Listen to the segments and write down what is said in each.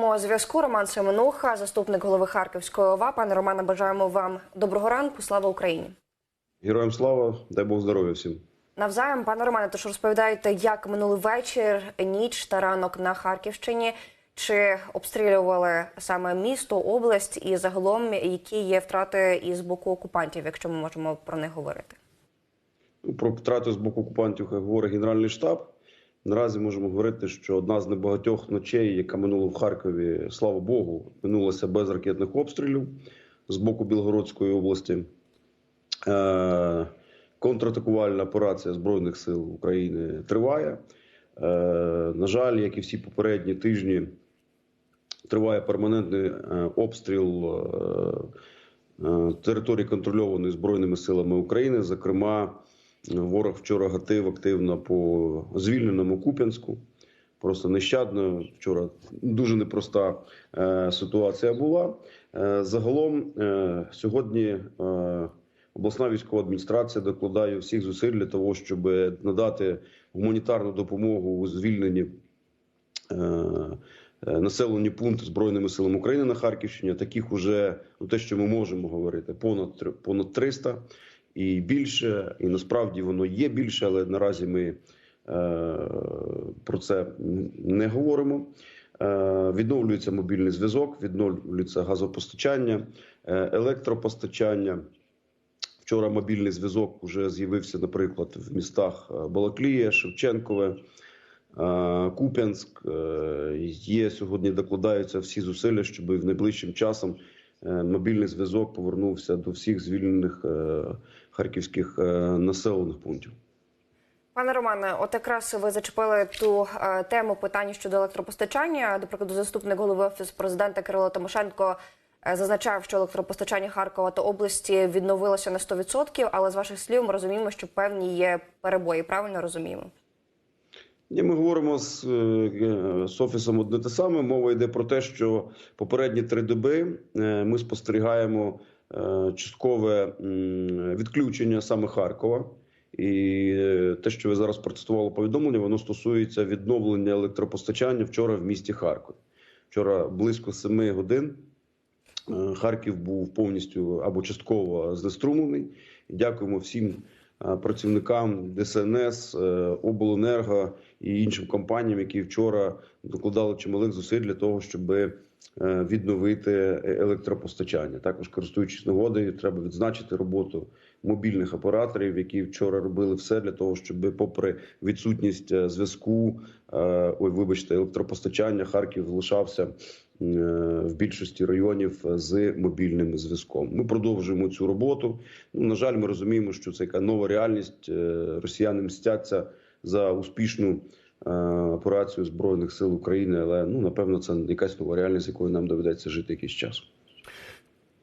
прямому зв'язку Роман Семенуха, заступник голови Харківської ОВА. Пане Романе, бажаємо вам доброго ранку. Слава Україні. Героям слава, дай Бог здоров'я всім. Навзаєм, пане Романе, тож розповідаєте, як минулий вечір, ніч та ранок на Харківщині. Чи обстрілювали саме місто, область і загалом які є втрати із боку окупантів, якщо ми можемо про них говорити? Ну, Про втрати з боку окупантів говорить Генеральний штаб. Наразі можемо говорити, що одна з небагатьох ночей, яка минула в Харкові, слава Богу, минулася без ракетних обстрілів з боку Білгородської області. Е- контратакувальна операція Збройних сил України триває. Е- на жаль, як і всі попередні тижні, триває перманентний е, обстріл території, контрольованої Збройними силами України. Зокрема, ворог вчора гатив активно по звільненому Куп'янську. Просто нещадно. Вчора дуже непроста е, ситуація була. Е, загалом е, сьогодні обласна військова адміністрація докладає всіх зусиль для того, щоб надати гуманітарну допомогу у звільненні. Населені пункти збройними силами України на Харківщині. Таких уже ну те, що ми можемо говорити, понад понад 300 і більше. І насправді воно є більше, але наразі ми е, про це не говоримо. Е, відновлюється мобільний зв'язок, відновлюється газопостачання, е, електропостачання. Вчора мобільний зв'язок вже з'явився, наприклад, в містах Балаклія, Шевченкове. Куп'янськ є сьогодні. Докладаються всі зусилля, щоб в найближчим часом мобільний зв'язок повернувся до всіх звільнених е, харківських е, населених пунктів. Пане Романе, от якраз ви зачепили ту е, тему питання щодо електропостачання. До прикладу, заступник голови офісу президента Кирило Тимошенко е, зазначав, що електропостачання Харкова та області відновилося на 100%, але з ваших слів ми розуміємо, що певні є перебої. Правильно розуміємо? Ні, ми говоримо з, е, з офісом одне те саме. Мова йде про те, що попередні три доби е, ми спостерігаємо е, часткове відключення саме Харкова. І те, що ви зараз процитували повідомлення, воно стосується відновлення електропостачання вчора в місті Харкові. Вчора близько семи годин Харків був повністю або частково знеструмлений. Дякуємо всім працівникам ДСНС, е, обленерго і іншим компаніям, які вчора докладали чималих зусиль для того, щоб е, відновити електропостачання. Також користуючись нагодою, треба відзначити роботу мобільних операторів, які вчора робили все для того, щоб, попри відсутність е, зв'язку, е, ой, вибачте, електропостачання, Харків залишався е, в більшості районів з мобільним зв'язком. Ми продовжуємо цю роботу. Ну на жаль, ми розуміємо, що це яка нова реальність. Е, Росіяни мстяться за успішну е, операцію збройних сил України, але ну напевно це якась нова реальність, якою нам доведеться жити якийсь час.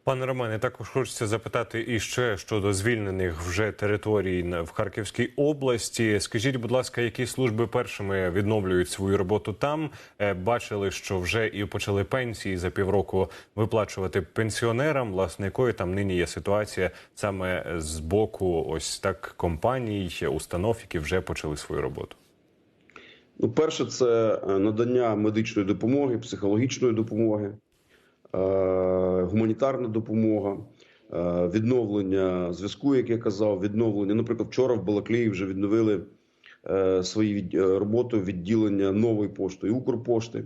Пане Романе, також хочеться запитати і ще щодо звільнених вже територій в Харківській області. Скажіть, будь ласка, які служби першими відновлюють свою роботу там? Е, Бачили, що вже і почали пенсії за півроку виплачувати пенсіонерам. Власне, якою там нині є ситуація саме з боку ось так компаній, установ, які вже почали свою роботу? Ну, перше, це е, надання медичної допомоги, психологічної допомоги, е, гуманітарна допомога, е, відновлення зв'язку, як я казав, відновлення. Наприклад, вчора в Балаклії вже відновили е, від- е, роботу відділення нової пошти і Укрпошти.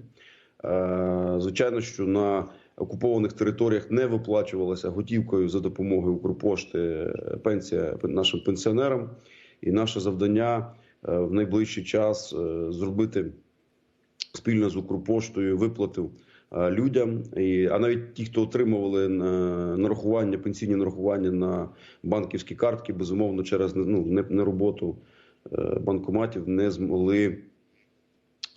Звичайно, що на окупованих територіях не виплачувалася готівкою за допомогою Укрпошти пенсія нашим пенсіонерам. І наше завдання в найближчий час зробити спільно з Укрпоштою виплату людям. І, а навіть ті, хто отримували нарахування, пенсійні нарахування на банківські картки, безумовно, через ну, не- нероботу е, банкоматів не змогли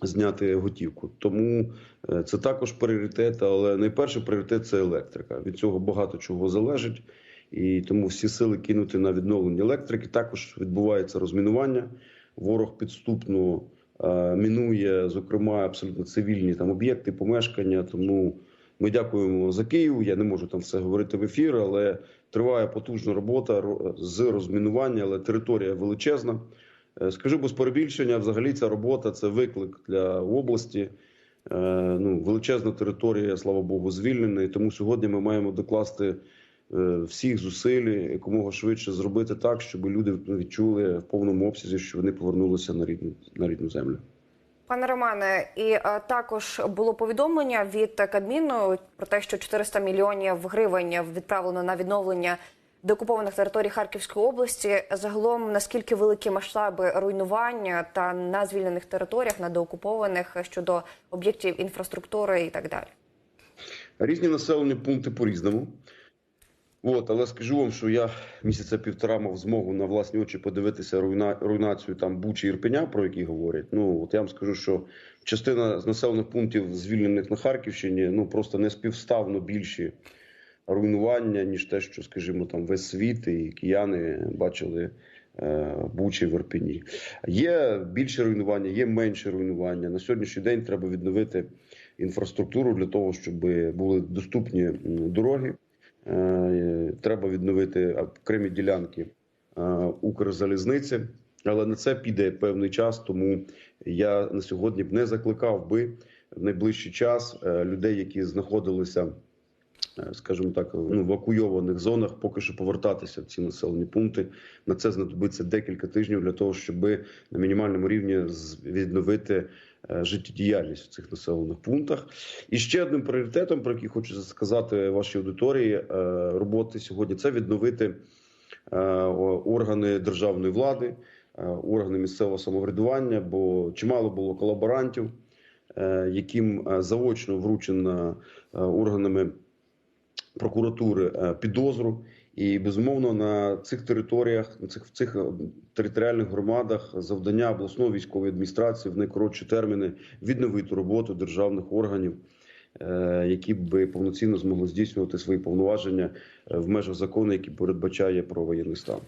зняти готівку. Тому е, це також пріоритет, але найперший пріоритет це електрика. Від цього багато чого залежить. І тому всі сили кинути на відновлення електрики. Також відбувається розмінування. Ворог підступно е, мінує, зокрема, абсолютно цивільні там об'єкти, помешкання. Тому ми дякуємо за Київ. Я не можу там все говорити в ефір, але триває потужна робота з розмінування, але територія величезна. Е, Скажу без перебільшення, взагалі ця робота це виклик для області. Е, Ну, величезна територія, слава Богу, звільнена. І тому сьогодні ми маємо докласти е, всіх зусиль якомога швидше зробити так, щоб люди відчули в повному обсязі, що вони повернулися на рідну на рідну землю. Пане Романе, і е, також було повідомлення від Кабміну про те, що 400 мільйонів гривень відправлено на відновлення деокупованих територій Харківської області. Загалом наскільки великі масштаби руйнування та на звільнених територіях, на деокупованих щодо об'єктів інфраструктури і так далі? Різні населені пункти по-різному. От, але скажу вам, що я місяця півтора мав змогу на власні очі подивитися руйна, руйнацію там Бучі Ірпеня, про які говорять. Ну от я вам скажу, що частина з населених пунктів, звільнених на Харківщині, ну просто не співставно більші руйнування, ніж те, що, скажімо, там весь світ і кияни бачили е, Бучі в Ірпені. Є більше руйнування, є менше руйнування. На сьогоднішній день треба відновити інфраструктуру для того, щоб були доступні дороги. Е, Треба відновити окремі ділянки е, Укрзалізниці, але на це піде певний час. Тому я на сьогодні б не закликав би в найближчий час е, людей, які знаходилися, скажімо так, ну, в евакуйованих зонах, поки що повертатися в ці населені пункти. На це знадобиться декілька тижнів для того, щоб на мінімальному рівні відновити життєдіяльність в цих населених пунктах. І ще одним пріоритетом, про який хочу сказати вашій аудиторії е, роботи сьогодні, це відновити е, органи державної влади, е, органи місцевого самоврядування, бо чимало було колаборантів, е, яким е, заочно вручено е, органами прокуратури е, підозру. І безумовно на цих територіях, на цих в цих е, територіальних громадах завдання обласної військової адміністрації в найкоротші терміни відновити роботу державних органів, е, які б повноцінно змогли здійснювати свої повноваження е, в межах закону, який передбачає про воєнний стан.